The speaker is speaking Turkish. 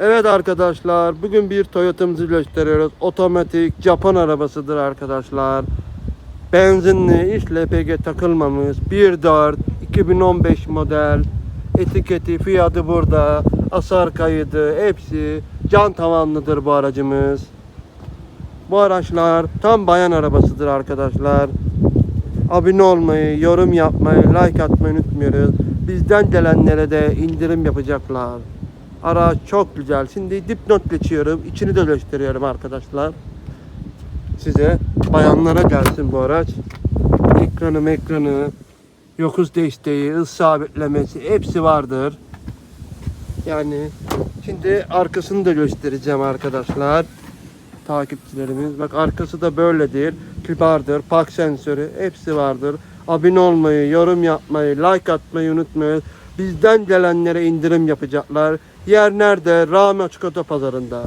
Evet arkadaşlar bugün bir Toyota'mızı gösteriyoruz. Otomatik Japon arabasıdır arkadaşlar. Benzinli hiç LPG takılmamış. 1.4 2015 model. Etiketi fiyatı burada. Asar kaydı hepsi. Can tavanlıdır bu aracımız. Bu araçlar tam bayan arabasıdır arkadaşlar. Abone olmayı, yorum yapmayı, like atmayı unutmuyoruz. Bizden gelenlere de indirim yapacaklar. Araç çok güzel. Şimdi dipnot geçiyorum. İçini de gösteriyorum arkadaşlar. Size bayanlara gelsin bu araç. Ekranı ekranı, yokuş desteği, hız sabitlemesi hepsi vardır. Yani şimdi arkasını da göstereceğim arkadaşlar. Takipçilerimiz. Bak arkası da böyledir. Kibardır. Park sensörü hepsi vardır. Abone olmayı, yorum yapmayı, like atmayı unutmayın. Bizden gelenlere indirim yapacaklar. Yer nerede? Rami Açık Oto Pazarında.